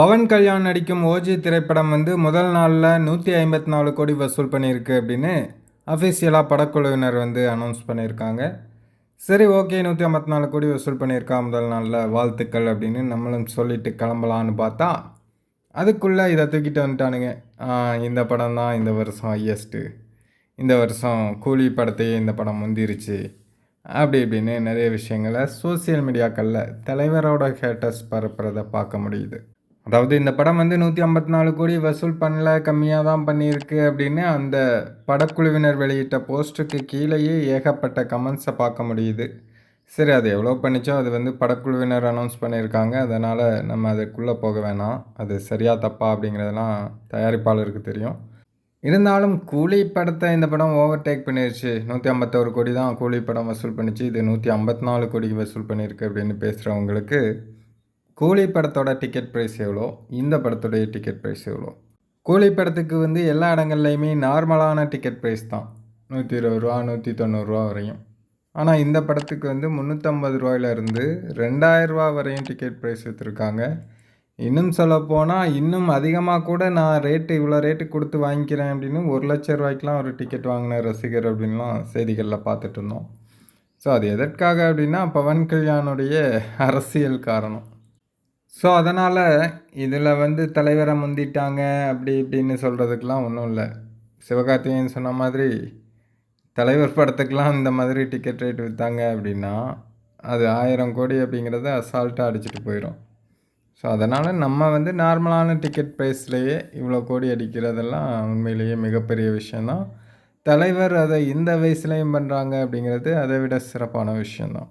பவன் கல்யாண் நடிக்கும் ஓஜி திரைப்படம் வந்து முதல் நாளில் நூற்றி ஐம்பத்தி நாலு கோடி வசூல் பண்ணியிருக்கு அப்படின்னு அஃபிஷியலாக படக்குழுவினர் வந்து அனௌன்ஸ் பண்ணியிருக்காங்க. சரி ஓகே நூற்றி ஐம்பத்தி நாலு கோடி வசூல் பண்ணியிருக்கா முதல் நாளில் வாழ்த்துக்கள் அப்படின்னு நம்மளும் சொல்லிட்டு கிளம்பலான்னு பார்த்தா அதுக்குள்ளே இதை தூக்கிட்டு வந்துட்டானுங்க. இந்த படம் தான் இந்த வருஷம் ஹையஸ்ட்டு இந்த வருஷம் கூலி படத்தையே இந்த படம் முந்திருச்சு. அப்படி இப்படின்னு நிறைய விஷயங்களை சோசியல் மீடியாக்களில் தலைவரோட ஹேட்டர்ஸ் பரப்புறதை பார்க்க முடியுது. அதாவது இந்த படம் வந்து நூற்றி ஐம்பத்தி நாலு கோடி வசூல் பண்ணல கம்மியாக தான் பண்ணியிருக்கு அப்படின்னு அந்த படக்குழுவினர் வெளியிட்ட போஸ்ட்டுக்கு கீழேயே ஏகப்பட்ட கமெண்ட்ஸை பார்க்க முடியுது. சரி அது எவ்வளோ பண்ணிச்சோ அது வந்து படக்குழுவினர் அனௌன்ஸ் பண்ணியிருக்காங்க. அதனால் நம்ம அதுக்குள்ளே போக வேணாம். அது சரியா தப்பா அப்படிங்கிறதெல்லாம் தயாரிப்பாளருக்கு தெரியும். இருந்தாலும் கூலி படத்தை இந்த படம் ஓவர்டேக் பண்ணிருச்சு. நூற்றி ஐம்பத்தோரு கோடி தான் கூலி படம் வசூல் பண்ணிச்சு. இது நூற்றி ஐம்பத்தி நாலு கோடிக்கு வசூல் பண்ணியிருக்கு அப்படின்னு பேசுகிறவங்களுக்கு கூலி படத்தோட டிக்கெட் ப்ரைஸ் எவ்வளோ? இந்த படத்துடைய டிக்கெட் ப்ரைஸ் எவ்வளோ? கூலி படத்துக்கு வந்து எல்லா இடங்கள்லையுமே நார்மலான டிக்கெட் ப்ரைஸ் தான். நூற்றி இருபது ரூபா நூற்றி தொண்ணூறுரூவா வரையும். ஆனால் இந்த படத்துக்கு வந்து முந்நூற்றம்பது ரூபாயிலிருந்து ரெண்டாயிரரூவா வரையும் டிக்கெட் ப்ரைஸ் விற்றுருக்காங்க இன்னும் சொல்லப்போனால் இன்னும் அதிகமாக கூட நான் ரேட்டு இவ்வளோ ரேட்டு கொடுத்து வாங்கிக்கிறேன் அப்படின்னு ஒரு லட்ச ரூபாய்க்குலாம் ஒரு டிக்கெட் வாங்கின ரசிகர் அப்படின்லாம் செய்திகளில் பார்த்துட்டு இருந்தோம். ஸோ அது எதற்காக அப்படின்னா பவன் கல்யாணுடைய அரசியல் காரணம். ஸோ அதனால் இதில் வந்து தலைவரை முந்திட்டாங்க அப்படி இப்படின்னு சொல்கிறதுக்கெலாம் ஒன்றும் இல்லை. சிவகார்த்திகேயன் சொன்ன மாதிரி தலைவர் படத்துக்கெலாம் இந்த மாதிரி டிக்கெட் ரேட் விற்றாங்க அப்படின்னா அது ஆயிரம் கோடி அப்படிங்கிறத அசால்ட்டாக அடிச்சுட்டு போயிடும் ஸோ அதனால் நம்ம வந்து நார்மலான டிக்கெட் ப்ரைஸ்லேயே இவ்வளோ கோடி அடிக்கிறதெல்லாம் உண்மையிலேயே மிகப்பெரிய விஷயந்தான் தலைவர் அதை இந்த வயசுலேயும் பண்ணுறாங்க அப்படிங்கிறது அதை விட சிறப்பான விஷயந்தான்